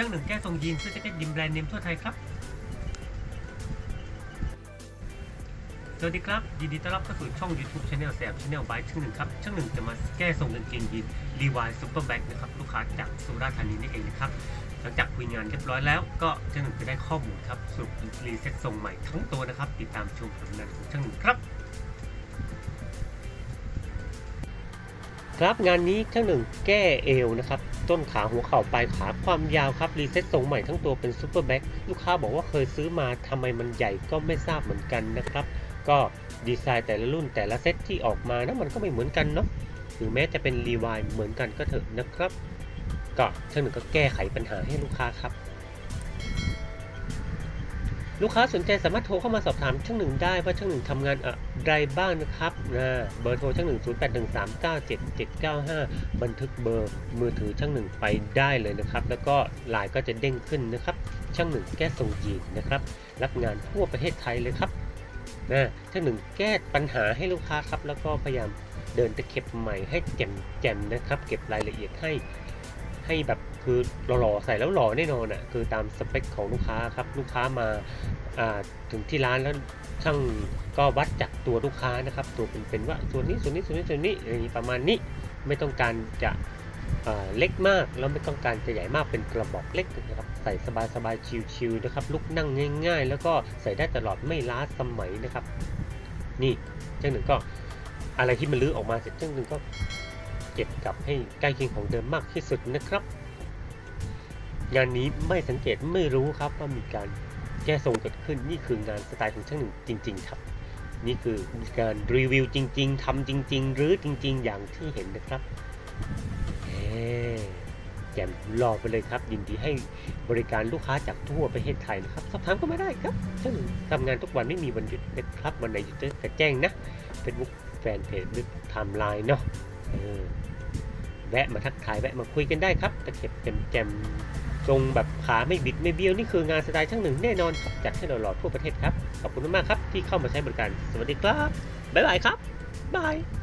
ช่างหนึ่งแก้ทรงยีนเสื้อแจ็คเก็ตยิมแบรนด์เนมทั่วไทยครับ สวัสดีครับ ยินดีต้อนรับเข้าสู่ช่อง YouTube Channel แสบ Channel by ช่างหนึ่งครับ ช่างหนึ่งจะมาแก้ทรงกางเกงยีนรีวายซูเปอร์แบ็กนะครับ ลูกค้าจากสุราษฎร์ธานีนี่เองนะครับ หลังจากคุยงานเรียบร้อยแล้ว ก็ช่างหนึ่งจะได้ข้อมูลครับสรุปรีเซ็ตทรงใหม่ทั้งตัวนะครับ ติดตามชมผลงานของช่างหนึ่งครับครับงานนี้ช่างหนึ่งแก้เอวนะครับ ต้นขาหัวเข่าปลายขาความยาวครับรีเซ็ตทรงใหม่ทั้งตัวเป็นซูเปอร์แบ็คลูกค้าบอกว่าเคยซื้อมาทำไมมันใหญ่ก็ไม่ทราบเหมือนกันนะครับ ก็ดีไซน์แต่ละรุ่นแต่ละเซ็ตที่ออกมานะมันก็ไม่เหมือนกันเนาะถึงแม้จะเป็นรีวายเหมือนกันก็เถอะนะครับ ก็ช่างหนึ่งก็แก้ไขปัญหาให้ลูกค้าครับ ลูกค้าสนใจสามารถโทรเข้ามาสอบถามช่างหนึ่งได้ว่าช่างหนึ่งทำงานอะไรบ้างนะครับนะเบอร์โทรช่างหนึ่ง0 8 1 3 9 7 7 9 5บันทึกเบอร์มือถือช่างหนึ่งไปได้เลยนะครับ แล้วก็ไลน์ก็จะเด้งขึ้นนะครับ ช่างหนึ่งแก้ทรงยีนนะครับ รับงานทั่วประเทศไทยเลยครับนะช่างหนึ่งแก้ปัญหาให้ลูกค้าครับ แล้วก็พยายามเดินตะเข็บใหม่ให้แจ่มแจ่มนะครับ เก็บรายละเอียดให้ ให้แบบคือหล่อๆใส่แล้วหล่อแน่นอนอะคือตามสเปคของลูกค้าครับลูกค้ามาอ่าถึงที่ร้านแล้วช่างก็วัดจากตัวลูกค้านะครับ ตัวเป็นๆว่าส่วนนี้ส่วนนี้ส่วนนี้ส่วนนี้อย่างนี้ประมาณนี้ไม่ต้องการจะเล็กมากแล้วไม่ต้องการจะใหญ่มากเป็นกระบอกเล็กนะครับใส่สบายๆชิวๆนะครับลุกนั่งง่าย ๆ แล้วก็ใส่ได้ตลอดไม่ล้าสมัยนะครับ นี่เจ้าหนึ่งก็อะไรที่มันลื้อออกมาเสร็จเจ้าหนึ่งก็ เก็บกลับให้ใกล้เคียงของเดิมมากที่สุดนะครับ งานนี้ไม่สังเกตไม่รู้ครับว่ามีการแก้ทรงเกิดขึ้นนี่คืองานสไตล์ของช่างหนึ่งจริง ๆ ครับ นี่คือการรีวิวจริง ๆทำจริง ๆ หรือจริง ๆ อย่างที่เห็นนะครับเอ๊แจ่มรอไปเลยครับ ยินดีให้บริการลูกค้าจากทั่วประเทศไทยนะครับสอบถามก็ไม่ได้ครับช่างทำงานทุกวันไม่มีวันหยุดนะครับวันไหนหยุดจะแจ้งนะเฟซบุ๊กแฟนเพจหรือไทม์ไลน์เนาะ แวะมาทักทายแวะมาคุยกันได้ครับตะเข็บแจมๆทรงแบบขาไม่บิดไม่เบี้ยวนี่คืองานสไตล์ช่างหนึ่งแน่นอนครับจัดให้เราหล่อทั่วประเทศครับขอบคุณมากครับที่เข้ามาใช้บริการสวัสดีครับบ๊ายบายครับบาย